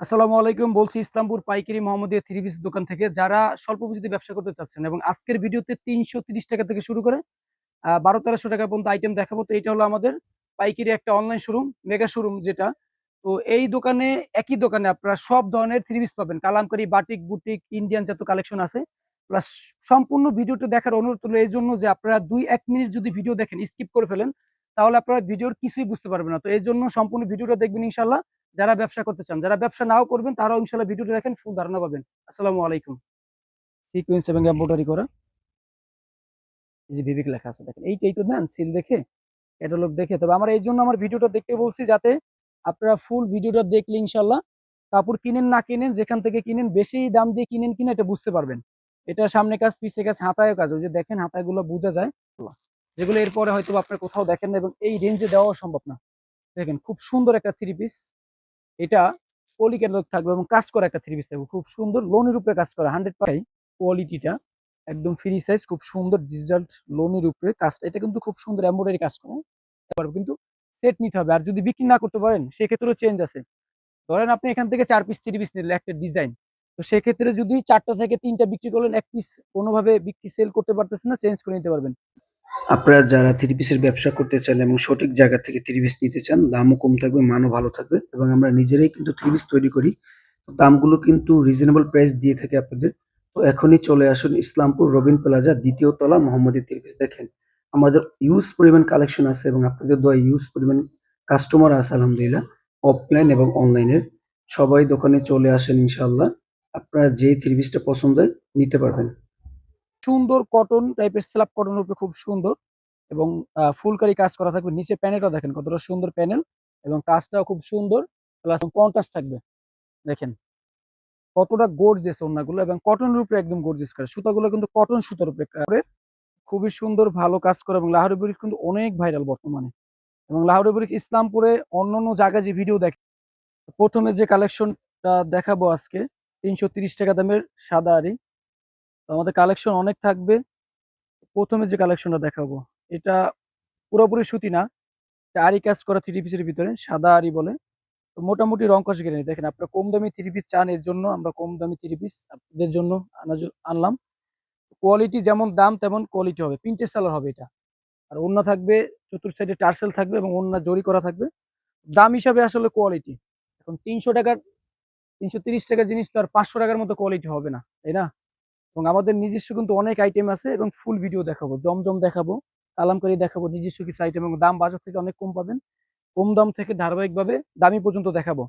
আসসালামু আলাইকুম, বলছি ইসলামপুর পাইকারি মোহাম্মদিয়া থ্রি পিস দোকান থেকে। যারা স্বল্প পুঁজিতে ব্যবসা করতে চাচ্ছেন এবং আজকের ভিডিওতে তিনশো টাকা থেকে শুরু করে বারো তেরোশো টাকা পর্যন্ত আইটেম দেখাবো। তো এটা হলো আমাদের পাইকারি একটা অনলাইন শোরুম মেগা শোরুম যেটা। তো এই দোকানে, একই দোকানে আপনারা সব ধরনের থ্রি পিস পাবেন। কালামকারি, বাটিক, বুটিক, ইন্ডিয়ান যত কালেকশন আছে। প্লাস সম্পূর্ণ ভিডিওটা দেখার অনুরোধ হলো এই জন্য যে আপনারা দুই, এক মিনিট যদি ভিডিও দেখেন স্কিপ করে ফেলেন, তাহলে আপনারা ভিডিওর কিছুই বুঝতে পারবেন না। তো এই জন্য সম্পূর্ণ ভিডিওটা দেখবেন ইনশাল্লাহ যারা ব্যবসা করতে চান, যারা ব্যবসা নাও করবেন, তারাও ইনশাল্লাহ ভিডিওটা দেখেন ফুল ধারণা পাবেন। আসসালামু আলাইকুম। সিকুয়েন্স এবং এম্বোটারি করা। এই যে বিবেক লেখা আছে, দেখেন। এইটাই তো দেন সিল দেখে ক্যাটালগ দেখে। তবে আমার এই জন্য আমার ভিডিওটা দেখতে বলছি যাতে আপনারা ফুল ভিডিওটা দেখলে ইনশাল্লাহ কাপড় কিনেন না কিনেন, যেখান থেকে কিনেন, বেশি দাম দিয়ে কিনেন কিনা এটা বুঝতে পারবেন। এটা সামনে কাজ, পিছে কাজ হাতায় কাজ। ওই যে দেখেন, হাতাগুলো বোঝা যায়। যেগুলো এরপরে হয়তো আপনার কোথাও দেখেন না এবং এই রেঞ্জে দেওয়া সম্ভব না। দেখেন, খুব সুন্দর একটা থ্রি পিস এটা পলি ক্যাটালগ থাকবে এবং কাজ করা একটা থ্রি পিস থাকবে। খুব সুন্দর লোনের উপরে কাজ করা হান্ড্রেড পাই কোয়ালিটিটা একদম ফ্রি সাইজ খুব সুন্দর ডিজিটাল লোনের উপরে কাজটা। এটা কিন্তু খুব সুন্দর এমব্রয়ডারি কাজ করা। পারবে কিন্তু সেট নিতে হবে। আর যদি বিক্রি না করতে পারেন, সেক্ষেত্রেও চেঞ্জ আছে। ধরেন আপনি এখান থেকে চার পিস থ্রি পিস নিলেন একটা ডিজাইন তো সেক্ষেত্রে যদি চারটা থেকে তিনটা বিক্রি করলেন, এক পিস কোনোভাবে বিক্রি সেল করতে পারতেছেন না চেঞ্জ করে নিতে পারবেন। আপনারা যারা থ্রি পিসের ব্যবসা করতে চান এবং সঠিক জায়গা থেকে থ্রি পিস নিতে চান, দামও কম থাকবে, মানও ভালো থাকবে এবং আমরা নিজেরাই কিন্তু থ্রি পিস তৈরি করি। দামগুলো কিন্তু রিজনেবল প্রাইস দিয়ে থাকে আপনাদের। তো এখনই চলে আসুন ইসলামপুর রবিন প্লাজা দ্বিতীয় তলা, মোহাম্মদী থ্রি পিস দেখেন, আমাদের ইউজ পরিমাণ কালেকশন আছে এবং আপনাদের দোয়া ইউজ পরিমাণ কাস্টমার আছে, আলহামদুলিল্লাহ অফলাইন এবং অনলাইনের সবাই দোকানে চলে আসেন ইনশাল্লাহ আপনারা যে থ্রি পিসটা পছন্দ হয় নিতে পারবেন। সুন্দর কটন টাইপের স্ল্যাব কটনের উপরে খুব সুন্দর এবং ফুলকারি কাজ করা থাকবে। নিচে প্যানেলটা দেখেন কতটা সুন্দর প্যানেল এবং কাজটাও খুব সুন্দর প্লাস কন্ট্রাস্ট থাকবে। দেখেন কতটা গোর্জেস ওড়নাগুলো এবং কটনের উপরে একদম গোর্জেস করে। সুতাগুলো কিন্তু কটন সুতার উপরে করে খুবই সুন্দর ভালো কাজ করে এবং লাহোরি ব্রিক্স কিন্তু অনেক ভাইরাল বর্তমানে এবং লাহোরি ব্রিক্স ইসলামপুরে অন্য অন্য জায়গায় যে ভিডিও দেখে প্রথমে যে কালেকশনটা দেখাবো আজকে, তিনশো টাকা দামের সাদা আরি আমাদের কালেকশন অনেক থাকবে। প্রথমে যে কালেকশনটা দেখাবো, এটা পুরোপুরি সুতি না আরি কাজ করা থ্রি পিসের ভিতরে, সাদা আরি বলে। তো মোটামুটি রং কষ গেলে দেখেন, আপনারা কম দামি থ্রি পিস চান, এর জন্য আমরা কম দামি থ্রি পিস আপনাদের জন্য আনলাম। কোয়ালিটি যেমন দাম, তেমন কোয়ালিটি হবে। প্রিন্টের সালোয়ার হবে এটা। আর অন্য থাকবে, চতুর সাইডে টার্সেল থাকবে এবং অন্য জরি করা থাকবে। দাম হিসাবে আসলে কোয়ালিটি এখন তিনশো টাকার, তিনশো তিরিশ টাকার জিনিস তো আর পাঁচশো টাকার মতো কোয়ালিটি হবে না, তাই না? এবং আমাদের নিজস্ব কিন্তু অনেক আইটেম আছে এবং ফুল ভিডিও দেখাবো, জমজম দেখাবো, কালামকারি দেখাবো, নিজস্ব কিছু আইটেম এবং দাম বাজার থেকে অনেক কম পাবেন। কম দাম থেকে ধারাবাহিকভাবে দামি পর্যন্ত দেখাবো।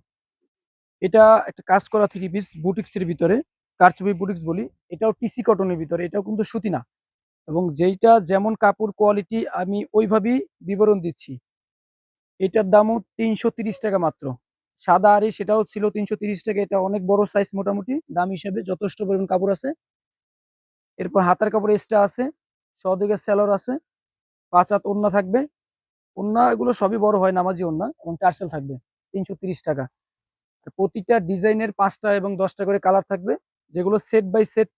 এটা একটা কাজ করা থ্রি পিস বুটিক্সের ভিতরে, কারচুপি বুটিক্স বলি, এটাও টিসি কটনের ভিতরে, এটাও কিন্তু সুতি না। এবং যেইটা যেমন কাপড় কোয়ালিটি আমি ওইভাবেই বিবরণ দিচ্ছি। এটার দামও তিনশো টাকা মাত্র। সাদা আরি সেটাও ছিল তিনশো টাকা, এটা অনেক বড় সাইজ মোটামুটি, দাম হিসেবে যথেষ্ট পরিমাণ কাপড় আছে। এরপর হাতার কাপড় এক্সট্রা আছে সদিকের স্যালোর আছে, পাঁচ হাত ওন্না থাকবে। ওন্না এগুলো সবই বড় হয় নামাজি ওন্না এবং টার্সেল থাকবে, তিনশো টাকা। আর প্রতিটা ডিজাইনের পাঁচটা এবং দশটা করে কালার থাকবে, যেগুলো সেট বাই সেট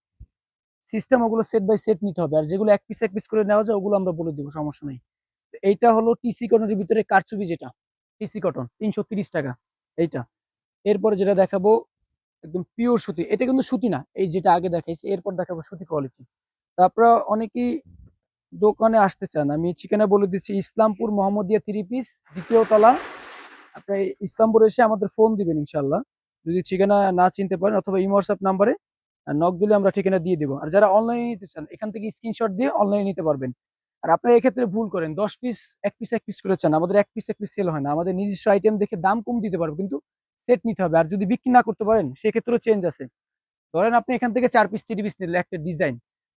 সিস্টেম, ওগুলো সেট বাই সেট নিতে হবে। আর যেগুলো এক পিস এক পিস করে নেওয়া যায়, ওগুলো আমরা বলে দিব, সমস্যা নেই। এইটা হলো টিসি কটনের ভিতরে কারচুপি যেটা টিসি কটন তিনশো টাকা, এইটা। এরপরে যেটা দেখাবো একদম পিওর সুতি। এটা কিন্তু সুতি না, এই যেটা আগে দেখাইছি, এরপর দেখাবো সুতি কোয়ালিটি তারপর অনেকেই দোকানে আসতে চান, আমি ঠিকানা বলে দিচ্ছি, ইসলামপুর মোহাম্মদিয়া থ্রি পিস দ্বিতীয় তলা। আপনি ইসলামপুর এসে আমাদের ফোন দিবেন ইনশাল্লাহ যদি ঠিকানা না চিনতে পারেন অথবা ইমো হোয়াটসঅ্যাপ নাম্বারে নক দিলে আমরা ঠিকানা দিয়ে দেবো। আর যারা অনলাইনে নিতে চান, এখান থেকে স্ক্রিনশট দিয়ে অনলাইনে নিতে পারবেন। আর আপনারা এক্ষেত্রে ভুল করেন, দশ পিস এক পিস এক পিস করে চান। আমাদের এক পিস এক পিস সেল হয় না। আমাদের নিজস্ব আইটেম দেখে দাম কম দিতে পারব, কিন্তু সেট নিতে হবে। আর যদি বিক্রি না করতে পারেন, সেক্ষেত্রেও চেঞ্জ আছে। ধরেন আপনি এখান থেকে চার পিস তিন পিস নিলেন একটা ডিজাইন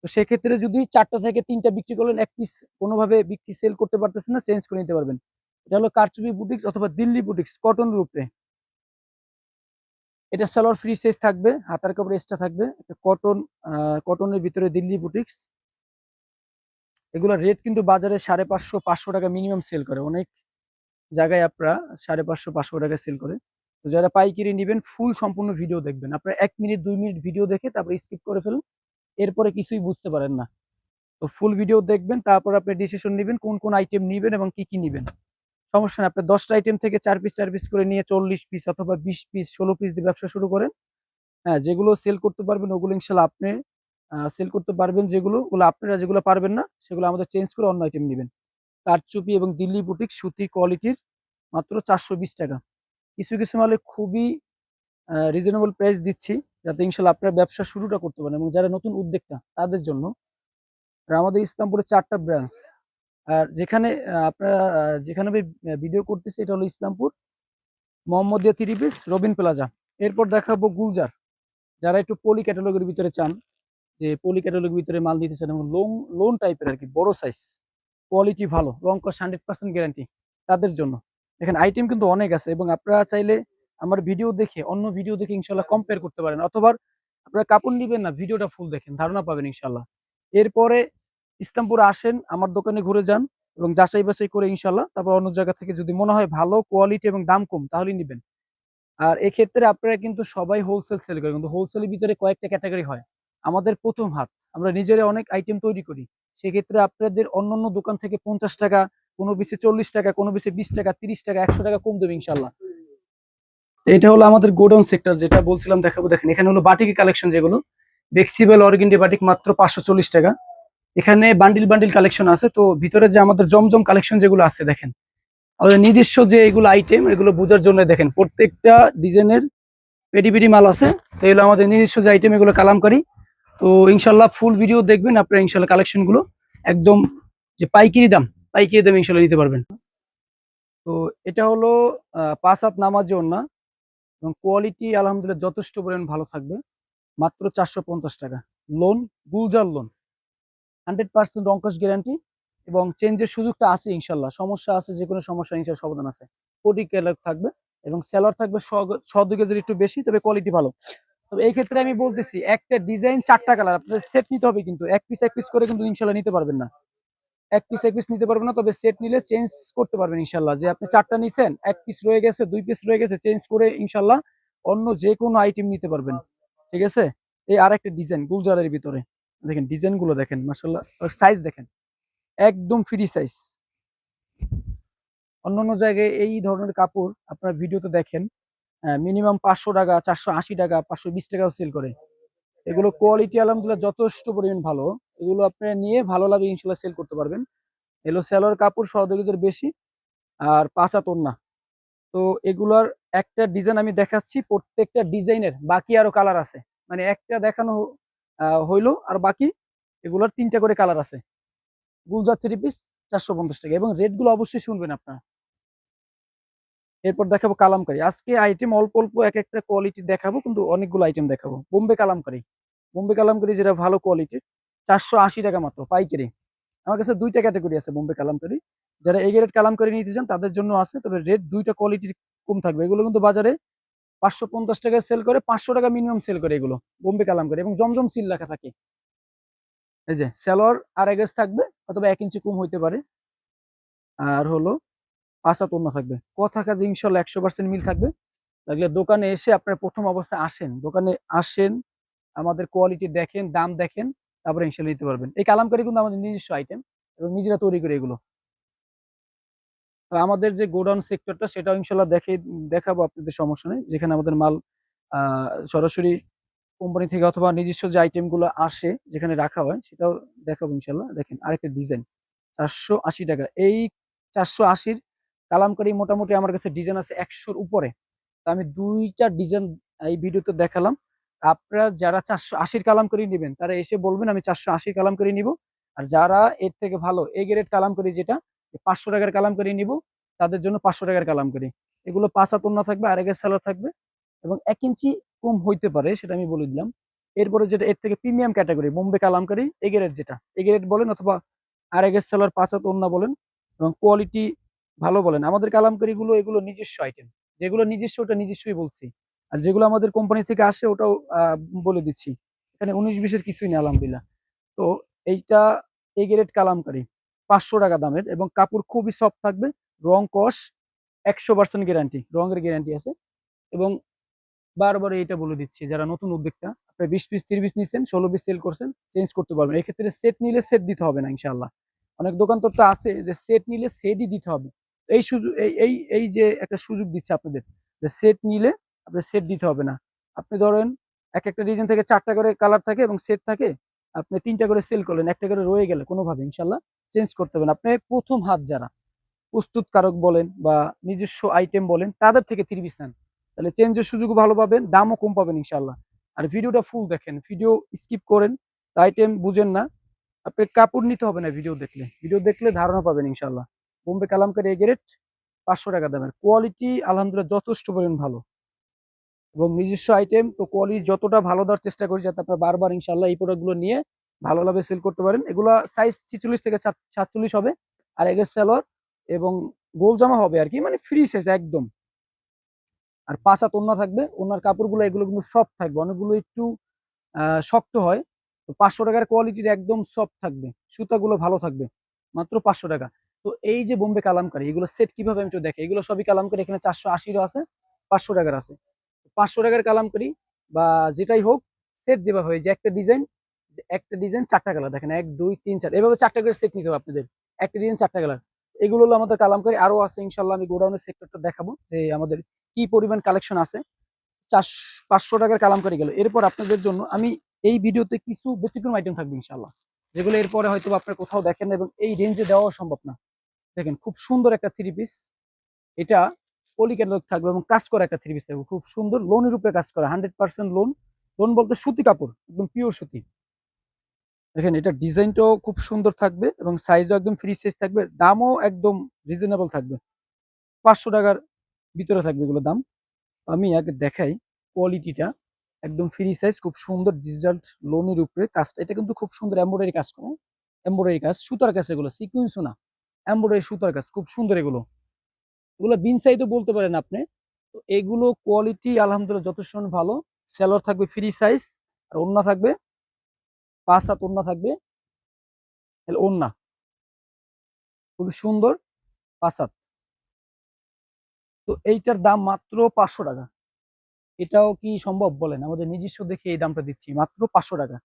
তো সেক্ষেত্রে যদি চারটা থেকে তিনটা বিক্রি করলেন, এক পিস কোনোভাবে বিক্রি সেল করতে পারতেছেন না চেঞ্জ করে নিতে পারবেন। এটা হলো কারচুপি বুটিক্স অথবা দিল্লি বুটিক্স কটন রূপে। এটা সালোয়ার ফ্রি সাইজ থাকবে, হাতার কাপড় এক্সট্রা থাকবে। কটন কটনের ভিতরে দিল্লি বুটিক্স এগুলো রেট কিন্তু বাজারে সাড়ে পাঁচশো পাঁচশো টাকা মিনিমাম সেল করে। অনেক জায়গায় আপনারা সাড়ে পাঁচশো পাঁচশো টাকা সেল করে। তো যারা পাইকারি নেবেন ফুল সম্পূর্ণ ভিডিও দেখবেন। আপনারা এক মিনিট, দুই মিনিট ভিডিও দেখে তারপরে স্কিপ করে ফেলুন। এরপরে কিছুই বুঝতে পারেন না। তো ফুল ভিডিও দেখবেন, তারপর আপনি ডিসিশন নেবেন কোন কোন আইটেম নেবেন এবং কি কি নেবেন। সমস্যা আপনি দশটা আইটেম থেকে চার পিস চার পিস করে নিয়ে চল্লিশ পিস অথবা বিশ পিস ষোলো পিস দিয়ে ব্যবসা শুরু করেন। হ্যাঁ যেগুলো সেল করতে পারবেন, ওগুলো ইনশাল্লাহ আপনি সেল করতে পারবেন যেগুলো, ওগুলো আপনারা যেগুলো পারবেন না, সেগুলো আমাদের চেঞ্জ করে অন্য আইটেম নেবেন। কারচুপি এবং দিল্লি বুটিক সুতি কোয়ালিটির মাত্র চারশো বিশ টাকা। কিছু কিছু মালে খুবই রিজনেবল প্রাইস দিচ্ছি, যাতে ইনশাল্লাহ আপনারা ব্যবসা শুরুটা করতে পারেন এবং যারা নতুন উদ্যোক্তা, তাদের জন্য আমাদের ইসলামপুরে চারটা ব্রাঞ্চ আর যেখানে আপনারা যেখানে আমি ভিডিও করতেছি, এটা হলো Islampur, Mohammadia three piece, Robin plaza. এরপর দেখাবো গুলজার। যারা একটু পলি ক্যাটালগের ভিতরে চান, যে পলি ক্যাটালগের ভিতরে মাল নিতে চান এবং লোন লোন টাইপের আর কি, বড় সাইজ কোয়ালিটি ভালো রং কস হান্ড্রেড পার্সেন্ট গ্যারান্টি তাদের জন্য। দেখেন আইটেম কিন্তু অনেক আছে এবং আপনারা চাইলে আমার ভিডিও দেখে, অন্য ভিডিও দেখে ইনশাল্লাহ কম্পেয়ার করতে পারেন। অথবা আপনারা কাপড় নিবেন না ভিডিওটা ফুল দেখেন, ধারণা পাবেন ইনশাল্লাহ এরপরে ইসলামপুর আসেন, আমার দোকানে ঘুরে যান এবং যাচাই বাছাই করে ইনশাল্লাহ তারপর অন্য জায়গা থেকে যদি মনে হয় ভালো কোয়ালিটি এবং দাম কম, তাহলেই নেবেন। আর এক্ষেত্রে আপনারা কিন্তু সবাই হোলসেল সেল করেন, কিন্তু হোলসেলের ভিতরে কয়েকটা ক্যাটাগরি হয়। আমাদের প্রথম হাত, আমরা নিজেরা অনেক আইটেম তৈরি করি। সেক্ষেত্রে আপনাদের অন্য অন্য দোকান থেকে পঞ্চাশ টাকা কোনো পিসে চল্লিশ টাকা, কোনো পিসে বিশ টাকা, তিরিশ টাকা, একশো টাকা কম দেবে ইনশাল্লাহ এটা হলো আমাদের গোডাউন সেক্টর, যেটা বলছিলাম দেখাবো, দেখেন, এখানে হলো বাটিক কালেকশন যেগুলো। বেক্সিবেল অর্গিন্ডি বাটিক মাত্র পাঁচশো চল্লিশ টাকা। এখানে বান্ডিল বান্ডিল কালেকশন আছে, তো ভিতরে যে আমাদের জমজম কালেকশন যেগুলো আছে, দেখেন। আমাদের নিজস্ব যে এগুলো আইটেম এগুলো বোঝার জন্য দেখেন, প্রত্যেকটা ডিজাইনের পেডি পেডি মাল আছে, তো এগুলো আমাদের নিজস্ব যে আইটেম এগুলো কালামকারি তো ইনশাল্লাহ ফুল ভিডিও দেখবেন আপনারা ইনশাল্লাহ কালেকশনগুলো। একদম যে পাইকারি দাম। পাইকারি দাম ইনশাল্লাহ নিতে পারবেন। তো এটা হলো পাঁচ হাত নামার জন্য এবং কোয়ালিটি আলহামদুলিল্লাহ যথেষ্ট পরিমাণ ভালো থাকবে। মাত্র চারশো পঞ্চাশ টাকা। Lawn Gulzar lawn hundred percent অঙ্কশ guarantee এবং চেঞ্জের সুযোগটা আছে ইনশাল্লাহ। সমস্যা আছে যে কোনো সমস্যা ইনশাল্লাহ সমাধান আছে। কোটি ক্যালার থাকবে এবং স্যালার থাকবে শ দুই কেজির একটু বেশি, তবে কোয়ালিটি ভালো। তবে এই ক্ষেত্রে আমি বলতেছি, একটা ডিজাইন চারটা কালার আপনাদের সেট নিতে হবে কিন্তু। এক পিস এক পিস করে কিন্তু ইনশাল্লাহ নিতে পারবেন না। এক পিস এক পিস নিতে পারবেন না, তবে সেট নিলে চেঞ্জ করতে পারবেন ইনশাল্লাহ। যে আপনি চারটা নিছেন, এক পিস রয়ে গেছে, দুই পিস রয়ে গেছে চেঞ্জ করে ইনশাল্লাহ অন্য যে কোনো আইটেম নিতে পারবেন। ঠিক আছে? এই আর একটা ডিজাইন গুলজারের ভিতরে। দেখেন ডিজাইনগুলো দেখেন মাসাল্লাহ সাইজ দেখেন। একদম ফ্রি সাইজ অন্য অন্য জায়গায় এই ধরনের কাপড় আপনারা ভিডিওতে দেখেন মিনিমাম পাঁচশো টাকা, চারশো আশি টাকা, পাঁচশো বিশ টাকাও সেল করে। এগুলো কোয়ালিটি আলহামদুলিল্লাহ যথেষ্ট পরিমাণ ভালো। এগুলো আপনি নিয়ে ভালো লাগে ইনশাল্লাহ সেল করতে পারবেন। এগুলো সেলোর কাপড় সহযোগীদের বেশি, আর পাঁচা তোন্না। তো এগুলার একটা ডিজাইন আমি দেখাচ্ছি, প্রত্যেকটা ডিজাইনের বাকি আরও কালার আছে। মানে একটা দেখানো হইল, আর বাকি এগুলোর তিনটা করে কালার আছে। গুলজার থ্রি পিস চারশো পঞ্চাশ টাকা, এবং রেটগুলো অবশ্যই শুনবেন আপনারা। এরপর দেখাবো কালামকারি। আজকে আইটেম অল্প অল্প, এক একটা কোয়ালিটি দেখাবো, কিন্তু অনেকগুলো আইটেম দেখাবো। বোম্বে কালামকারি। বোম্বে কালামকারি যেটা ভালো কোয়ালিটির চারশো আশি টাকা মাত্র পাইকারি। আমার কাছে দুইটা ক্যাটাগরি আছে বোম্বে কালামকারি। যারা এই রেট কালামকারি নিতে চান, তাদের জন্য আছে, তবে রেট দুইটা কোয়ালিটির কম থাকবে। এগুলো কিন্তু বাজারে পাঁচশো পঞ্চাশ টাকায় সেল করে, পাঁচশো টাকা মিনিমাম সেল করে এগুলো, বোম্বে কালামকারি এবং জমজম সিল লেখা থাকে। এই যে সেলর আর এগেস থাকবে, অথবা এক ইঞ্চি কম হইতে পারে। আর হলো পাঁচা তন্য থাকবে। কথা কাজে ইনশাল্লাহ একশো পার্সেন্ট মিল থাকবে। লাগলে দোকানে এসে আপনার প্রথম অবস্থায় আসেন। দোকানে আসেন, আমাদের কোয়ালিটি দেখেন, দাম দেখেন। তারপরে ইনশাল্লাহ নিতে পারবেন। এই কালামকারি কিন্তু আমাদের নিজস্ব আইটেম এবং নিজেরা তৈরি করে এগুলো। আমাদের যে গোডাউন সেক্টরটা সেটাও ইনশাল্লাহ দেখে, দেখাবো, আপনাদের সমস্যা নেই। যেখানে আমাদের মাল সরাসরি কোম্পানি থেকে অথবা নিজস্ব যে আইটেমগুলো আসে, যেখানে রাখা হয়, সেটাও দেখাবো ইনশাল্লাহ দেখেন, আরেকটা ডিজাইন চারশো আশি টাকা। এই চারশো আশির কালামকারি মোটামুটি আমার কাছে ডিজাইন আছে একশোর উপরে। তো আমি দুইটা ডিজাইন এই ভিডিওতে দেখালাম। আপনারা যারা চারশো আশির কালামকারি নেবেন, তারা এসে বলবেন, আমি চারশো আশির কালাম করে নিব। আর যারা এর থেকে ভালো, এ গ্রেড কালামকারি যেটা পাঁচশো টাকার কালামকারি নিব, তাদের জন্য পাঁচশো টাকার কালামকারি এগুলো পাঁচা তন্না থাকবে আর এগের সালার থাকবে এবং এক ইঞ্চি কম হইতে পারে, সেটা আমি বলে দিলাম। এরপরে যেটা, এর থেকে প্রিমিয়াম ক্যাটাগরি বোম্বে কালামকারি এগেরের যেটা এগেরেট বলেন অথবা আর এগের সালার পাঁচা তন্না বলেন এবং কোয়ালিটি ভালো বলেন। আমাদের কালামকারি গুলো এগুলো নিজস্ব আইটেম যেগুলো নিজস্ব, ওটা নিজস্বই বলছি। আর যেগুলো আমাদের কোম্পানি থেকে আসে ওটাও বলে দিচ্ছি। এখানে উনিশ বিশের কিছুই নেই, আলহামদুলিল্লাহ। তো এইটা এ গ্রেড কালামকারি, পাঁচশো টাকা দামের এবং কাপড় খুবই সফট থাকবে, রং কস, একশো পার্সেন্ট গ্যারান্টি রঙের গ্যারান্টি আছে। এবং বারবার এইটা বলে দিচ্ছি, যারা নতুন উদ্যোক্তা, আপনি বিশ পিস তিরিশ পিস নিচ্ছেন ষোলো পিস সেল করছেন চেঞ্জ করতে পারবেন। এক্ষেত্রে সেট নিলে সেট দিতে হবে না ইনশাল্লাহ অনেক দোকান তো আছে যে সেট নিলে সেটই দিতে হবে। এই সুযোগ, এই এই এই যে একটা সুযোগ দিচ্ছে আপনাদের, যে সেট নিলে আপনার সেট দিতে হবে না। আপনি ধরেন এক একটা ডিজাইন থেকে চারটা করে কালার থাকে এবং সেট থাকে, আপনি তিনটা করে সেল করলেন, একটা করে রয়ে গেলে কোনোভাবে, ইনশাল্লাহ চেঞ্জ করতে হবে না। আপনি প্রথম হাত যারা প্রস্তুতকারক বলেন বা নিজস্ব আইটেম বলেন, তাদের থেকে পিস নেন। তাহলে চেঞ্জের সুযোগও ভালো পাবেন, দামও কম পাবেন, ইনশাল্লাহ। আর ভিডিওটা ফুল দেখেন ভিডিও স্কিপ করেন আইটেম বুঝেন না আপনি কাপড় নিতে হবে না ভিডিও দেখলে। ভিডিও দেখলে ধারণা পাবেন, ইনশাল্লাহ। বোম্বে কালামকারি এ গ্রেড পাঁচশো টাকা দামের। কোয়ালিটি আলহামদুলিল্লাহ যথেষ্ট পরিমাণ ভালো। এবং নিজস্ব আইটেম তো কোয়ালিটি যতটা ভালো দেওয়ার চেষ্টা করি যাতে আপনারা বারবার ইনশাল্লাহ এই প্রোডাক্টগুলো নিয়ে ভালোভাবে সেল করতে পারেন। এগুলো সাইজ ছিচল্লিশ থেকে সাতচল্লিশ হবে। আর এগের সেলর এবং গোল জামা হবে আর কি মানে ফ্রি সাইজ একদম। আর পাঁচা তোন্না থাকবে ওনার কাপড়গুলো, এগুলো কিন্তু সফট থাকবে। অনেকগুলো একটু শক্ত হয়, তো পাঁচশো টাকার কোয়ালিটির একদম সফট থাকবে। সুতাগুলো ভালো থাকবে, মাত্র পাঁচশো টাকা। তো এই যে বোম্বে কালামকারি, এগুলো সেট কীভাবে আমি একটু দেখে, এগুলো সবই কালামকারি, এখানে চারশো আশিরও আছে, পাঁচশো টাকার আছে। পাঁচশো টাকার কালামকারি বা যেটাই হোক সেট যেভাবে হয়, যে একটা ডিজাইন একটা ডিজাইন চারটা কালার দেখেন এক, দুই, তিন, চার, এভাবে চারটা করে সেট নিতে হবে আপনাদের। একটা ডিজাইন চারটা কালার এগুলো হলো আমাদের কালামকারি আরও আছে ইনশাল্লাহ আমি গোডাউনের সেক্টরটা দেখাবো যে আমাদের কি পরিমাণ কালেকশন আছে। চার, পাঁচশো টাকার কালামকারি গেল। এরপর আপনাদের জন্য আমি এই ভিডিওতে কিছু ব্যতিক্রম আইটেম থাকবে ইনশাল্লাহ যেগুলো এরপরে হয়তো আপনার কোথাও দেখেন এবং এই রেঞ্জে দেওয়া সম্ভব না। দেখেন, খুব সুন্দর একটা থ্রি পিস এটা পলি থাকবে এবং কাজ করা একটা থ্রি পিস থাকবে। খুব সুন্দর লোনের উপরে কাজ করা হান্ড্রেড পার্সেন্ট লোন লোন বলতে সুতি কাপড়, একদম পিওর সুতি। দেখেন এটা ডিজাইনটাও খুব সুন্দর থাকবে এবং সাইজও একদম ফ্রি সাইজ থাকবে। দামও একদম রিজনেবল থাকবে। পাঁচশো টাকার ভিতরে থাকবে এগুলো দাম। আমি আগে দেখাই কোয়ালিটিটা একদম ফ্রি সাইজ খুব সুন্দর ডিজিটাল লোনের উপরে কাজটা। এটা কিন্তু খুব সুন্দর এমব্রয়ডারি কাজ করে। এমব্রয়ডারি কাজ, সুতার কাজ এগুলো সিকুয়েন্সও না। এমব্রয়ডারি সুতার কাজ, খুব সুন্দর এগুলো। এগুলো বিন সাইডও বলতে পারেন আপনি। তো এগুলো কোয়ালিটি আলহামদুলিল্লাহ যথেষ্ট ভালো। সেলর থাকবে ফ্রি সাইজ আর ওন্না থাকবে, পাঁচ হাত ওন্না থাকবে। ওন্না খুবই সুন্দর, পাঁচ হাত তো এইটার দাম মাত্র পাঁচশো টাকা। এটাও কি সম্ভব বলেন? আমাদের নিজস্ব দেখে এই দামটা দিচ্ছি, মাত্র পাঁচশো টাকা।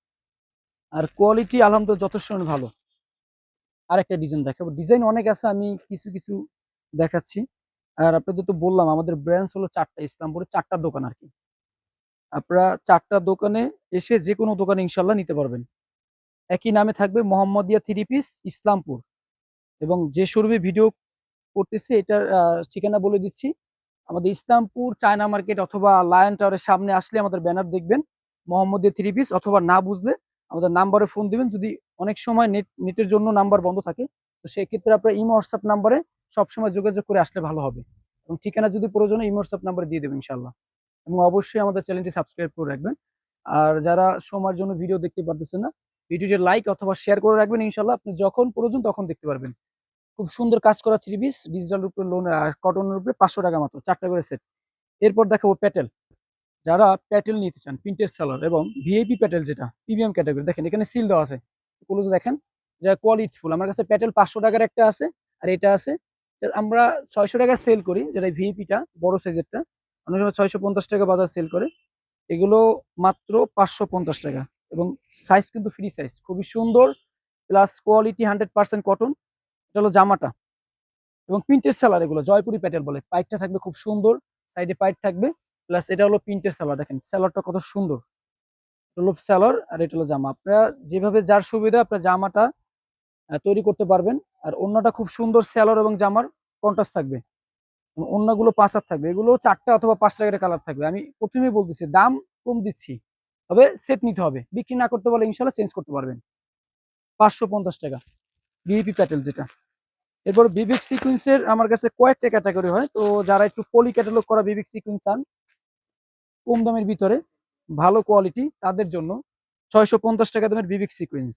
আর কোয়ালিটি আলহামদুলিল্লাহ যথেষ্ট ভালো। আর একটা ডিজাইন দেখাবো। ডিজাইন অনেক আছে, আমি কিছু কিছু দেখাচ্ছি। আর আপনাদের তো বললাম, আমাদের ব্রাঞ্চ হলো চারটা, ইসলামপুরে চারটা দোকান আর কি। আপনারা চারটা দোকানে এসে যে কোনো দোকানে ইনশাল্লাহ নিতে পারবেন। একই নামে থাকবে মোহাম্মদিয়া থ্রি পিস ইসলামপুর। এবং যে শোরুমে ভিডিও করতেছি, এটার ঠিকানা বলে দিচ্ছি। আমাদের ইসলামপুর, চায়না মার্কেট অথবা লায়ন টাওয়ারের সামনে আসলে আমাদের ব্যানার দেখবেন, মোহাম্মদিয়া থ্রি পিস অথবা না বুঝলে আমাদের নাম্বারে ফোন দিবেন। যদি অনেক সময় নেট নেটের জন্য নাম্বার বন্ধ থাকে, তো সেক্ষেত্রে আপনার ইমো হোয়াটসঅ্যাপ নাম্বারে সবসময় যোগাযোগ করে আসলে ভালো হবে। এবং ঠিকানা যদি প্রয়োজনে ইমো হোয়াটসঅ্যাপ নাম্বারে দিয়ে দেবেন ইনশাল্লাহ এবং অবশ্যই আমাদের চ্যানেলটি সাবস্ক্রাইব করে রাখবেন। আর যারা সময়ের জন্য ভিডিও দেখতে পারতেছেন না ভিডিওটি লাইক অথবা শেয়ার করে রাখবেন ইনশাল্লাহ আপনি যখন প্রয়োজন তখন দেখতে পারবেন। খুব সুন্দর কাজ করা থ্রি পিস ডিজিটাল উপরে লোন কটনের উপরে পাঁচশো টাকা মাত্র, চারটা করে সেট এরপর দেখাবো প্যাটেল যারা প্যাটেল নিতে চান প্রিন্টেড সালোয়ার এবং ভিআইপি প্যাটেল যেটা প্রিমিয়াম ক্যাটাগরি দেখেন এখানে সিল দেওয়া আছে। ক্লোজ দেখেন। যা কোয়ালিটি ফুল, আমার কাছে প্যাটেল পাঁচশো টাকার একটা আছে, আর এটা আছে আমরা ছয়শো টাকা সেল করি, যেটা ভিআইপিটা বড় সাইজেরটা অনেক সময় ছয়শো পঞ্চাশ টাকা বাজার সেল করে। এগুলো মাত্র পাঁচশো পঞ্চাশ টাকা। এবং সাইজ কিন্তু ফ্রি সাইজ খুবই সুন্দর plus quality hundred percent cotton এটা হলো জামাটা। এবং প্রিন্টেড সেলার এগুলো, জয়পুরি প্যাটেল বলে। পাইপটা থাকবে খুব সুন্দর সাইডে পাইপ থাকবে। প্লাস এটা হলো প্রিন্টেড সেলার দেখেন সেলারটা কত সুন্দর। এটা হলো সেলার আর এটা হলো জামা। আপনারা যেভাবে যার সুবিধা, আপনার জামাটা তৈরি করতে পারবেন। আর অন্যটা খুব সুন্দর সেলার এবং জামার কন্ট্রাস্ট থাকবে। অন্যগুলো পাঁচ হাত থাকবে। এগুলো চারটা অথবা পাঁচ টাকার কালার থাকবে। আমি প্রথমেই বলতেছি, দাম কম দিচ্ছি। তবে সেট নিতে হবে। বিক্রি না করতে পারলে ইনশাল্লাহ চেঞ্জ করতে পারবেন। পাঁচশো পঞ্চাশ টাকা। বিএপি প্যাটেল যেটা। এরপর বিবিক সিকুয়েন্সের আমার কাছে কয়েকটা ক্যাটাগরি হয়। তো যারা একটু পলি ক্যাটালগ করা বিবিক সিকুয়েন্স চান, কম দামের ভিতরে, ভালো কোয়ালিটি তাদের জন্য ছয়শো পঞ্চাশ টাকা দামের বিবিক সিকুয়েন্স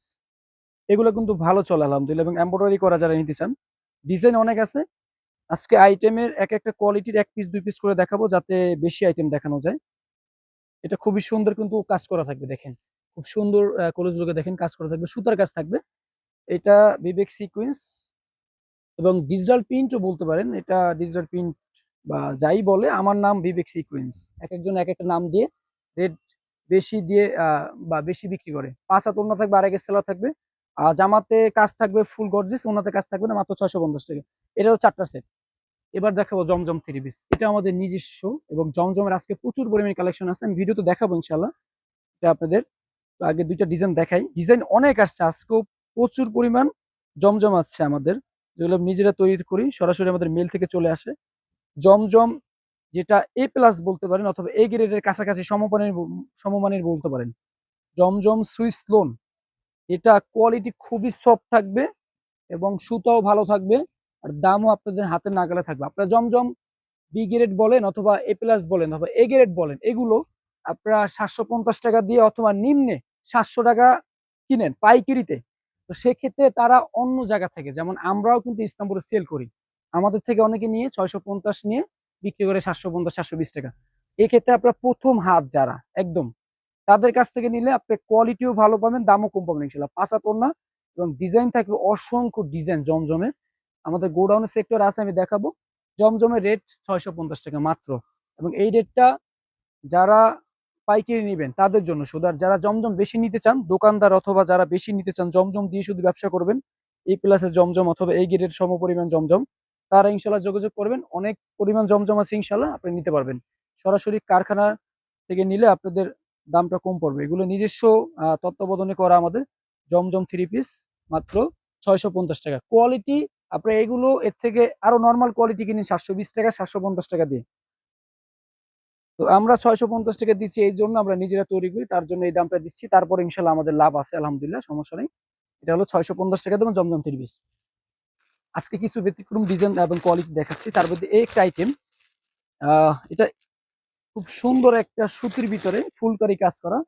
এগুলো কিন্তু ভালো চলে, আলহামদুলিল্লাহ। এবং এমব্রয়ডারি করা যারা নিতে চান ডিজাইন অনেক আছে। আজকে আইটেমের এক একটা কোয়ালিটির এক পিস দুই পিস করে দেখাবো, যাতে বেশি আইটেম দেখানো যায়। এটা খুবই সুন্দর কিন্তু কাজ করা থাকবে, দেখেন। খুব সুন্দর কলেজগুলোকে দেখেন, কাজ করা থাকবে, সুতার কাজ থাকবে। এটা বিবেক সিকুয়েন্স এবং ডিজিটাল প্রিন্টও বলতে পারেন। এটা ডিজিটাল প্রিন্ট বা যাই বলে, আমার নাম বিবেক সিকুয়েন্স এক একজন এক একটা নাম দিয়ে রেট বেশি দিয়ে বা বেশি বিক্রি করে। পাঁচ হাত অন্য থাকবে আরেকের সেলার থাকবে। আর জামাতে কাজ থাকবে ফুল গর্জিস ওনাতে কাজ থাকবে না, মাত্র ছয়শো পঞ্চাশ টাকা। এটাও চারটা সেট এবার দেখাবো জমজম থ্রি পিস এটা আমাদের নিজস্ব এবং জমজমের আজকে প্রচুর পরিমাণে কালেকশন আছে। আমি ভিডিওতে দেখাবো ইনশাল্লাহ এটা আপনাদের আগে দুইটা ডিজাইন দেখাই। ডিজাইন অনেক আসছে। আজকেও প্রচুর পরিমাণ জমজম আছে আমাদের। যেগুলো নিজেরা তৈরি করি, সরাসরি আমাদের মেল থেকে চলে আসে। জমজম যেটা এ প্লাস বলতে পারেন অথবা এ গ্রেডের কাছাকাছি সমমানের সমমানের বলতে পারেন। জমজম সুইস লোন এটা কোয়ালিটি খুবই সফট থাকবে এবং সুতাও ভালো থাকবে আর দামও আপনাদের হাতে নাগালে থাকবে। আপনারা জমজম বি গ্রেড বলেন অথবা এ প্লাস বলেন অথবা এ গ্রেড বলেন, এগুলো আপনারা সাতশো পঞ্চাশ টাকা দিয়ে অথবা নিম্নে সাতশো টাকা কিনেন পাইকারিতে। তো সেক্ষেত্রে তারা অন্য জায়গা থেকে, যেমন আমরাও কিন্তু ইসলামপুরে সেল করি। আমাদের থেকে অনেকে নিয়ে ছয়শো পঞ্চাশ নিয়ে বিক্রি করে সাতশো পঞ্চাশ, সাতশো বিশ টাকা। এক্ষেত্রে আপনার প্রথম হাত যারা, একদম তাদের কাছ থেকে নিলে আপনি কোয়ালিটিও ভালো পাবেন, দামও কম পাবেন ইনশাল্লাহ পাঁচা না, এবং ডিজাইন থাকবে অসংখ্য ডিজাইন জমজমের আমাদের গোডাউনের সেক্টর আছে, আমি দেখাবো। জমজমের রেট ছয়শো পঞ্চাশ টাকা মাত্র। এবং এই রেটটা যারা পাইকারি নেবেন, তাদের জন্য শুধু। আর যারা জমজম বেশি নিতে চান, দোকানদার অথবা যারা বেশি নিতে চান, জমজম দিয়ে শুধু ব্যবসা করবেন। এই প্লাসের জমজম অথবা এই গ্রেডের সম পরিমাণ জমজম, তারা ইনশাল্লাহ যোগাযোগ করবেন। অনেক পরিমাণ জমজম আছে ইনশাল্লাহ আপনি নিতে পারবেন। সরাসরি কারখানা থেকে নিলে আপনাদের দামটা কম পড়বে। এগুলো নিজস্ব তত্ত্বাবধানে করা আমাদের জমজম থ্রি পিস মাত্র ছয়শো পঞ্চাশ টাকা। কোয়ালিটি আপনার এগুলো এর থেকে আরও নর্মাল কোয়ালিটি কিনে সাতশো বিশ টাকা, সাতশো পঞ্চাশ টাকা দিয়ে। তো আমরা ছয়শো পঞ্চাশ টাকা দিচ্ছি, এই জন্য আমরা নিজেরা তৈরি করি, তার জন্য এই দামটা দিচ্ছি। তারপর ইনশাল্লাহ আমাদের লাভ আছে, আলহামদুলিল্লাহ, সমস্যা নেই। এটা হলো ছয়শো পঞ্চাশ টাকা দেবেন জমজম থ্রি পিস আজকে কিছু ব্যতিক্রম ডিজাইন এবং কোয়ালিটি দেখাচ্ছি। তার মধ্যে এই একটা আইটেম এটা খুব সুন্দর একটা সুতির ভিতরে ফুলকারি কাজ করা।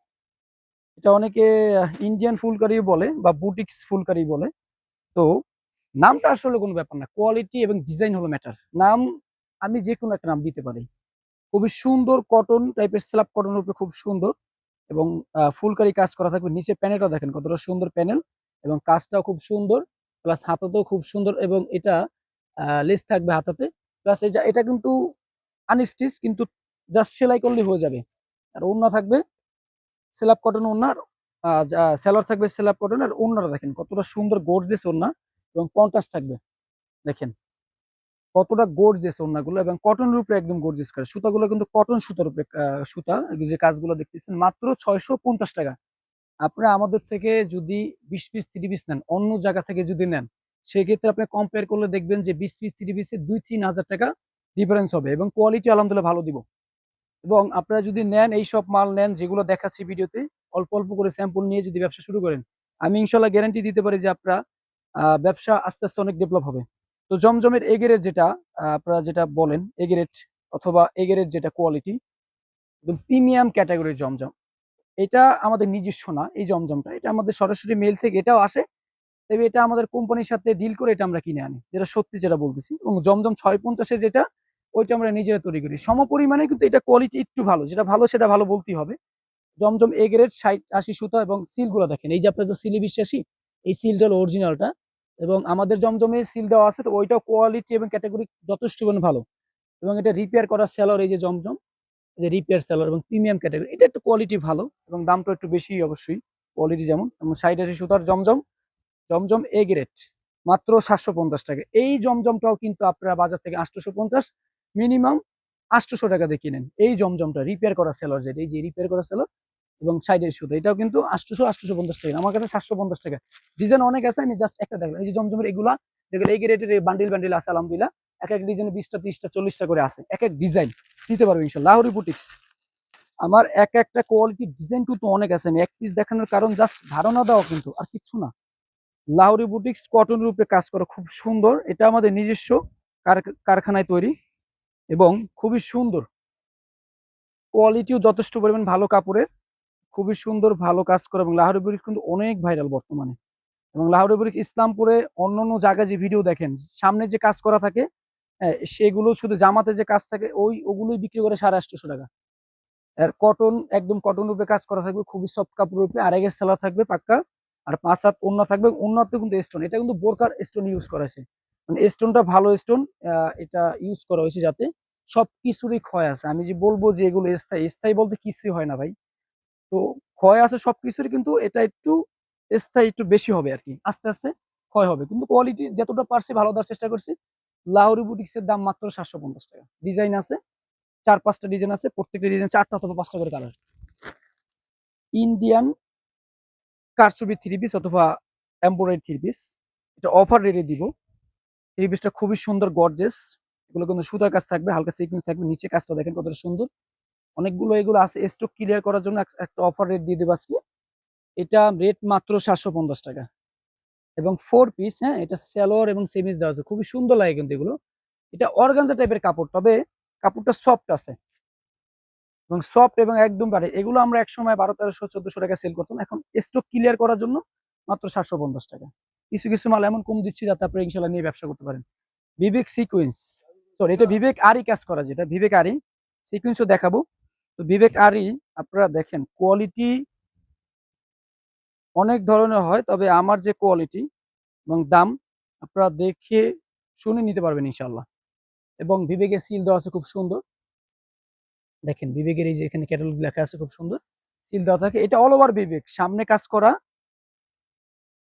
এটা অনেকে ইন্ডিয়ান ফুলকারি বলে বা বুটিক্স ফুলকারি বলে। তো নামটা আসলে কোনো ব্যাপার না। কোয়ালিটি এবং ডিজাইন হলো ম্যাটার নাম আমি যে কোনো একটা নাম দিতে পারি। খুবই সুন্দর কটন টাইপের স্ল্যাব কটনের উপরে খুব সুন্দর এবং ফুলকারি কাজ করা থাকবে। নিচে প্যানেলটা দেখেন কতটা সুন্দর প্যানেল এবং কাজটাও খুব সুন্দর প্লাস হাতাতেও খুব সুন্দর এবং এটা লেস থাকবে হাতাতে। প্লাস এটা কিন্তু আনস্টিচ কিন্তু জাস্ট সেলাই করলে হয়ে যাবে। আর ওড়না থাকবে স্ল্যাব কটন ওড়নার সেলার থাকবে স্ল্যাব কটন, আর ওড়নাটা দেখেন কতটা সুন্দর গোর্জেস ওড়না এবং কন্ট্রাস্ট থাকবে। দেখেন কতটা গোর্জেস ওড়নাগুলো এবং কটনের উপরে একদম গোর্জেস করে। সুতাগুলো কিন্তু কটন সুতার উপরে সুতা যে কাজগুলো দেখতেছেন, মাত্র ছয়শো পঞ্চাশ টাকা। আপনারা আমাদের থেকে যদি বিশ পিস থ্রি পিস নেন, অন্য জায়গা থেকে যদি নেন, সেক্ষেত্রে আপনি কম্পেয়ার করলে দেখবেন যে বিশ পিস থ্রি পিসে দুই, তিন হাজার টাকা ডিফারেন্স হবে এবং কোয়ালিটি আলহামদুলিল্লাহ ভালো দিব। এবং আপনারা যদি নেন এই সব মাল নেন, যেগুলো দেখাচ্ছি ভিডিওতে, অল্প অল্প করে স্যাম্পল নিয়ে যদি ব্যবসা শুরু করেন, আমি ইনশাল্লাহ গ্যারান্টি দিতে পারি যে আপনারা ব্যবসা আস্তে আস্তে অনেক ডেভেলপ হবে। তো জমজমের এগেরের যেটা আপনারা যেটা বলেন এগেরেট অথবা এগেরের যেটা কোয়ালিটি একদম প্রিমিয়াম ক্যাটাগরির জমজম। এটা আমাদের নিজস্ব না, এই জমজমটা। এটা আমাদের সরাসরি মেল থেকে এটাও আসে, তবে এটা আমাদের কোম্পানির সাথে ডিল করে এটা আমরা কিনে আনি, যেটা সত্যি যেটা বলতেছি। এবং জমজম ছয় পঞ্চাশে যেটা ওইটা আমরা নিজেরা তৈরি করি। সম পরিমাণে কিন্তু এটা কোয়ালিটি একটু ভালো, যেটা ভালো সেটা ভালো বলতেই হবে। জমজম এ গ্রেড ষাট, আশি সুতা এবং সিলগুলো দেখেন। এই যে আপনার সিলি বিশ্বাসী, এই সিলটা হলো অরিজিনালটা এবং আমাদের জমজমে সিল দেওয়া আছে, তো ওইটাও কোয়ালিটি এবং ক্যাটাগরি যথেষ্ট পরিমাণে ভালো এবং এটা রিপেয়ার করা সেলর এই যে জমজম যে রিপেয়ার সেলর এবং প্রিমিয়াম ক্যাটাগরি এটা একটু কোয়ালিটি ভালো এবং দামটা একটু বেশি অবশ্যই কোয়ালিটি যেমন এবং ষাট, আশি সুতার জমজম জমজম এ গ্রেড মাত্র সাতশো পঞ্চাশ টাকা। এই জমজমটাও কিন্তু আপনারা বাজার থেকে আটশোশো পঞ্চাশ মিনিমাম আটশোশো টাকা দিয়ে কিনেন। এই জমজমটা রিপেয়ার করা সেলর যেটা, এই যে রিপেয়ার করা সেলর এবং সাইডের সুতো, এটাও কিন্তু আটশোশো আটশোশো পঞ্চাশ টাকা। আমার কাছে সাতশো পঞ্চাশ টাকা। ডিজাইন অনেক আছে, আমি জাস্ট একটা দেখলাম। এই যে জমজমের এগুলা এই গ্রেডের বান্ডিল বান্ডিল আছে আলহামদুলিল্লাহ। এক এক ডিজাইনে বিশটা, ত্রিশটা, চল্লিশটা করে আছে। এক এক ডিজাইন নিতে পারব ইনশাল্লাহ। লাহোরি বুটিক্স আমার এক একটা কোয়ালিটি ডিজাইন কিন্তু অনেক আছে। আমি এক পিস দেখানোর কারণ জাস্ট ধারণা দেওয়া কিন্তু, আর কিচ্ছু না। লাহরি বুটিক্স কটন রূপে কাজ করা খুব সুন্দর। এটা আমাদের নিজস্ব কার- কারখানায় তৈরি। এবং খুবই সুন্দর কোয়ালিটিও যথেষ্ট পরিমাণ ভালো কাপড়ের খুবই সুন্দর ভালো কাজ করে এবং লাহোরি বুটিক্স কিন্তু অনেক ভাইরাল বর্তমানে এবং লাহোরি বুটিক্স ইসলামপুরে অন্য অন্য জায়গায় যে ভিডিও দেখেন সামনে যে কাজ করা থাকে হ্যাঁ, সেগুলো শুধু জামাতে যে কাজ থাকে ওই ওগুলোই বিক্রি করে সাড়ে আটশোশো টাকা। আর কটন একদম কটন রূপে কাজ করা থাকবে খুবই সফট কাপড় রূপে আড়াই সেলা থাকবে পাক্কা আর পাঁচ হাত ওন্না থাকবে ওন্নাতে কিন্তু স্টোন এটা কিন্তু বোরকার স্টোন ইউজ করা হয়েছে। মানে স্টোনটা ভালো স্টোন এটা ইউজ করা হয়েছে যাতে সব কিছুরই ক্ষয় আছে। আমি যে বলব যে এগুলো স্থায়ী স্থায়ী বলতে কিছুই হয় না ভাই। তো ক্ষয় আছে সব কিছুর কিন্তু এটা একটু স্থায়ী, একটু বেশি হবে আর কি আস্তে আস্তে ক্ষয় হবে। কিন্তু কোয়ালিটি যতটা পারছি ভালো দেওয়ার চেষ্টা করছি। লাহোরি বুটিক্সের দাম মাত্র সাতশো পঞ্চাশ টাকা। ডিজাইন আছে, চার পাঁচটা ডিজাইন আছে, প্রত্যেকটা ডিজাইন চারটা অথবা পাঁচটা করে কালার ইন্ডিয়ান কারচুবি থ্রি পিস অথবা এম্ব্রয়ডারি থ্রি পিস এটা অফার রেটে দিব। থ্রি পিসটা খুবই সুন্দর গর্জেস এগুলো কিন্তু সুতার কাজ থাকবে, হালকা সিকুয়েন্স থাকবে, নিচে কাজটা দেখেন কতটা সুন্দর। অনেকগুলো এগুলো আছে স্টক ক্লিয়ার করার জন্য একটা অফার রেট দিয়ে দেবো আজকে। এটা রেট মাত্র সাতশো পঞ্চাশ টাকা। এবং ফোর পিস হ্যাঁ এটা স্যালোয়ার এবং সেমিস দেওয়া আছে। খুবই সুন্দর লাগে কিন্তু এগুলো। এটা অর্গানজা টাইপের কাপড়, তবে কাপড়টা সফট আছে। এবং সফট এবং একদম পারে এগুলো আমরা একসময় বারো, তেরোশো, চোদ্দশো টাকা সেল করতাম। এখন স্টক ক্লিয়ার করার জন্য মাত্র সাতশো পঞ্চাশ টাকা। কিছু কিছু মাল এমন কম দিচ্ছি যাতে আপনারা ইনশাল্লাহ নিয়ে ব্যবসা করতে পারেন। বিবেক সিকুয়েন্স সরি এটা বিবেক আরি কাজ করা যেটা বিবেক আরি সিকুয়েন্সও দেখাবো। তো বিবেক আরি আপনারা দেখেন কোয়ালিটি অনেক ধরনের হয়, তবে আমার যে কোয়ালিটি এবং দাম, আপনারা দেখে শুনে নিতে পারবেন ইনশাল্লাহ এবং বিবেকের সিল দেওয়া আছে খুব সুন্দর। দেখেন বিবেকের এই যে এখানে ক্যাটালগ লেখা আছে খুব সুন্দর। সিল দেওয়া থাকে, এটা অল ওভার বিবেক সামনে কাজ করা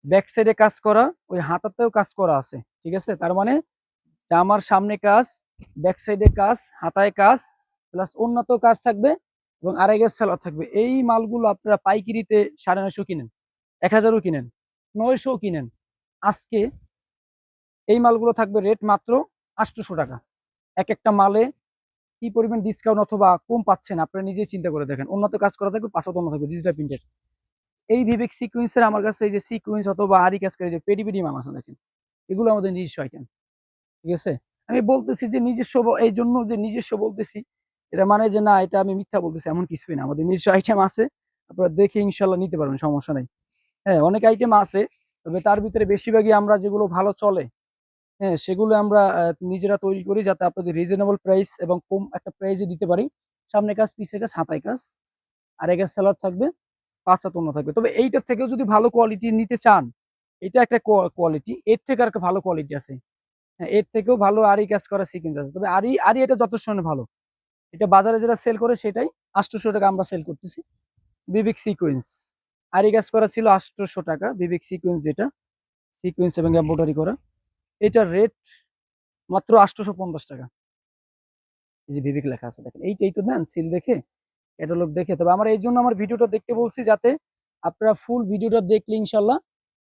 ব্যাক সাইডে কাজ করা, ওই হাতাতেও কাজ করা আছে, ঠিক আছে? তার মানে জামার সামনে কাজ ব্যাক সাইডে কাজ, হাতায় কাজ প্লাস উন্নত কাজ থাকবে এবং আড়াই গেজ সেলার থাকবে। এই মালগুলো আপনারা পাইকিরিতে সাড়ে নয়শো কিনেন, এক হাজারও কিনেন, নয়শো কিনেন। আজকে এই মালগুলো থাকবে রেট মাত্র আটশোশো টাকা। এক একটা মালে কি পরিমাণ ডিসকাউন্ট অথবা কম পাচ্ছেন, আপনারা নিজেই চিন্তা করে দেখেন। উন্নত কাজ করা থাকবে, পাঁচশো অন্য থাকবে ডিজিটাল প্রিন্টের এই বিবেক সিকুয়েন্সের আমার কাছে এই যে সিকুয়েন্স অথবা আরি কাজ করে যে পেডি পেডি মাম আছে, দেখেন। এগুলো আমাদের নিজস্ব আইটেম ঠিক আছে? আমি বলতেছি যে নিজস্ব এই জন্য যে নিজস্ব বলতেছি, এটা মানে যে না, এটা আমি মিথ্যা বলতেছি, এমন কিছুই না। আমাদের নিজস্ব আইটেম আছে, আপনারা দেখে ইনশাল্লাহ নিতে পারবেন, সমস্যা নেই। হ্যাঁ অনেক আইটেম আছে, তবে তার ভিতরে বেশিরভাগই আমরা যেগুলো ভালো চলে হ্যাঁ সেগুলো আমরা নিজেরা তৈরি করি যাতে আপনাদের রিজনেবল প্রাইস এবং কম একটা প্রাইসে দিতে পারি। সামনে কাজ, পিছে কাজ, হাতায় কাজ। আর একা সেলার থাকবে পাঁচ হাত থাকবে। তবে এইটার থেকেও যদি ভালো কোয়ালিটি নিতে চান, এটা একটা কোয়ালিটি এর থেকে আর ভালো কোয়ালিটি আছে। হ্যাঁ এর থেকেও ভালো আরি কাজ করা সিকুয়েন্স আছে। তবে আরি আরি এটা যথেষ্ট ভালো। এটা বাজারে যেটা সেল করে সেটাই আটশোশো টাকা আমরা সেল করতেছি। বিবিক সিকুয়েন্স আরি কাজ করা ছিল আটশোশো টাকা বিবিক সিকুয়েন্স যেটা। সিকুয়েন্স এবং এম্ব্রয়ডারি করা। এটার রেট মাত্র পঞ্চাশ টাকা। এই যে বিবেক লেখা আছে, দেখেন। এইটাই তো দেন সিল দেখে ক্যাটালগ দেখে। তবে আমার এই জন্য আমার ভিডিওটা দেখতে বলছি যাতে আপনারা ফুল ভিডিওটা দেখলে ইনশাল্লাহ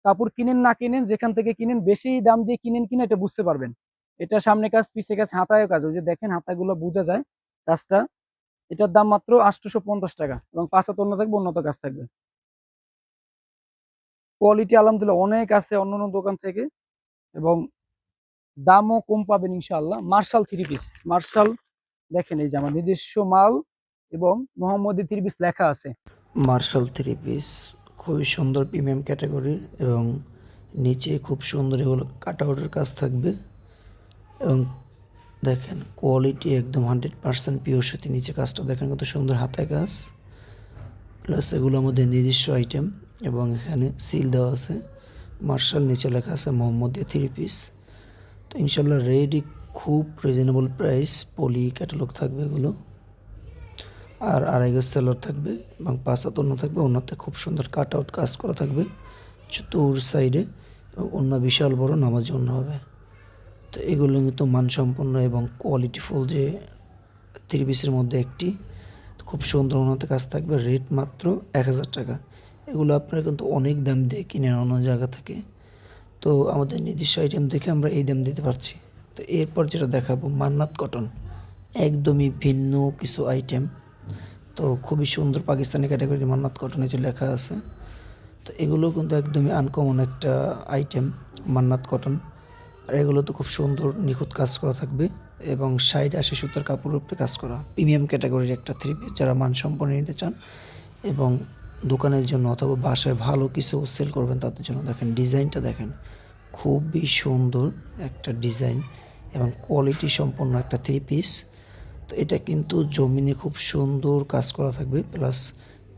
কাপড় কিনেন না কিনেন, যেখান থেকে কিনেন, বেশি দাম দিয়ে কিনেন কিনা এটা বুঝতে পারবেন। এটা সামনে কাজ, পিছে কাজ হাতায় কাজ। ওই যে দেখেন হাতাগুলো বোঝা যায় কাজটা। এটার দাম মাত্র আটশোশো টাকা এবং পাঁচ হাত অন্য থাকবে, উন্নত কাজ থাকবে। কোয়ালিটি আলহামদুলিল্লাহ অনেক আছে অন্য অন্য দোকান থেকে এবং দামও কম পাবেন ইনশাআল্লাহ। মার্শাল থ্রি পিস মার্শাল দেখেন এই যে আমার নিজস্ব মাল। এবং মোহাম্মদী থ্রি পিস লেখা আছে। মার্শাল থ্রি পিস খুবই সুন্দর প্রিমিয়াম ক্যাটাগরি এবং নিচে খুব সুন্দর এগুলো কাট আউটের কাজ থাকবে। এবং দেখেন কোয়ালিটি একদম হান্ড্রেড পার্সেন্ট পিওর সাথে নিচে কাজটা দেখেন কত সুন্দর হাতে কাজ। প্লাস এগুলো আমাদের নিজস্ব আইটেম এবং এখানে সিল দেওয়া আছে। মার্শাল নিচে লেখা আছে মোহাম্মদিয়া থ্রি পিস তো ইনশাল্লাহ রেডি, খুব রিজনেবল প্রাইস পলি ক্যাটালগ থাকবে এগুলো। আর আড়াই গজ সেলর থাকবে এবং পাঁচ হাত অন্য থাকবে। অন্যতে খুব সুন্দর কাট আউট কাজ করা থাকবে চতুর সাইডে এবং অন্য বিশাল বড় নামাজ অন্য হবে। তো এগুলো কিন্তু মানসম্পন্ন এবং কোয়ালিটিফুল যে থ্রি পিসের মধ্যে একটি খুব সুন্দর উন্নত কাজ থাকবে। রেট মাত্র এক হাজার টাকা। এগুলো আপনারা কিন্তু অনেক দাম দিয়ে কিনেন অন্য জায়গা থেকে। তো আমাদের নির্দিষ্ট আইটেম দেখে আমরা এই দাম দিতে পারছি। তো এরপর যেটা দেখাবো, মান্নাত কটন একদমই ভিন্ন কিছু আইটেম তো খুবই সুন্দর পাকিস্তানি ক্যাটাগরির মান্নাত কটনে যে লেখা আছে। তো এগুলো কিন্তু একদমই আনকমন একটা আইটেম মান্নাত কটন আর এগুলো তো খুব সুন্দর নিখুঁত কাজ করা থাকবে এবং সাইড আশি সুতার কাপড়ের উপরে কাজ করা। প্রিমিয়াম ক্যাটাগরির একটা থ্রি পিস যারা মানসম্পন্ন নিতে চান এবং দোকানের জন্য অথবা বাসায় ভালো কিছু সেল করবেন তাদের জন্য দেখেন, ডিজাইনটা দেখেন, খুবই সুন্দর একটা ডিজাইন এবং কোয়ালিটি সম্পন্ন একটা থ্রি পিস তো এটা কিন্তু জমিনে খুব সুন্দর কাজ করা থাকবে প্লাস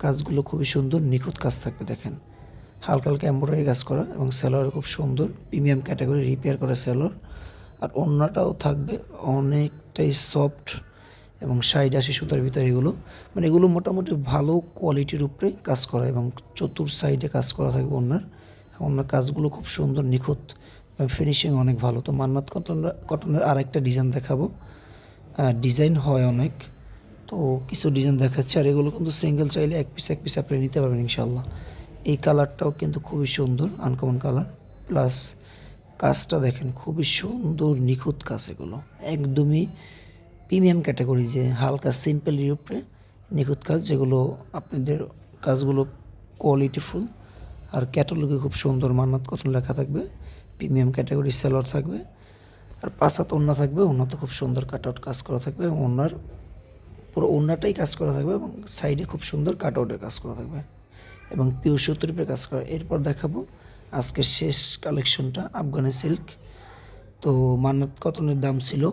কাজগুলো খুবই সুন্দর, নিখুঁত কাজ থাকবে, দেখেন। হালকা হালকা এম্ব্রয়ডারি কাজ করা এবং সেলর খুব সুন্দর, প্রিমিয়াম ক্যাটাগরি রিপেয়ার করা সেলর আর অন্যটাও থাকবে অনেকটাই সফট এবং সাইড আসে সুতার ভিতরে এগুলো। মানে এগুলো মোটামুটি ভালো কোয়ালিটির উপরে কাজ করা এবং চতুর সাইডে কাজ করা থাকবে অন্যার অন্য কাজগুলো খুব সুন্দর, নিখুঁত ফিনিশিং অনেক ভালো। তো মান্নাত কটন কটনের আর একটা ডিজাইন দেখাবো। ডিজাইন হয় অনেক। তো কিছু ডিজাইন দেখাচ্ছে, আর এগুলো কিন্তু সিঙ্গেল চাইলে এক পিস এক পিস আপনি নিতে পারবেন ইনশাল্লাহ এই কালারটাও কিন্তু খুবই সুন্দর আনকমন কালার প্লাস কাজটা দেখেন, খুবই সুন্দর, নিখুঁত কাজ এগুলো। একদমই প্রিমিয়াম ক্যাটাগরি যে, হালকা সিম্পল ইউপে নিখুঁত কাজ, যেগুলো আপনাদের কাজগুলো কোয়ালিটিফুল আর ক্যাটালগে খুব সুন্দর, মান্নাত কতন লেখা থাকবে প্রিমিয়াম ক্যাটাগরি সেলর থাকবে। আর পাঁচাত ওন্না থাকবে ওন্নাতে খুব সুন্দর কাট আউট কাজ করা থাকবে এবং ওনার পুরো ওন্নাটাই কাজ করা থাকবে এবং সাইডে খুব সুন্দর কাট আউটের কাজ করা থাকবে এবং পিউ সত্তরূপে কাজ করা। এরপর দেখাবো আজকের শেষ কালেকশনটা আফগানি সিল্ক তো মান্নাত কটনের দাম ছিল?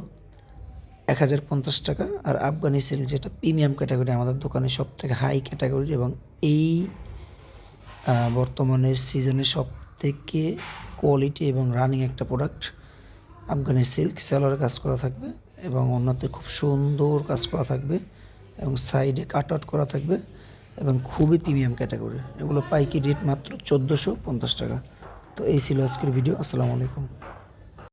এক হাজার পঞ্চাশ টাকা। আর আফগানি সিল্ক যেটা প্রিমিয়াম ক্যাটাগরি আমাদের দোকানে সব থেকে হাই ক্যাটাগরি এবং এই বর্তমানের সিজনে সব থেকে কোয়ালিটি এবং রানিং একটা প্রোডাক্ট আফগানি সিল্ক সেলারে কাজ করা থাকবে এবং অন্যতে খুব সুন্দর কাজ করা থাকবে এবং সাইডে কাট আউট করা থাকবে এবং খুবই প্রিমিয়াম ক্যাটাগরি। এগুলো পাইকি রেট মাত্র চোদ্দোশো পঞ্চাশ টাকা। তো এই ছিল আজকের ভিডিও। আসসালামু আলাইকুম।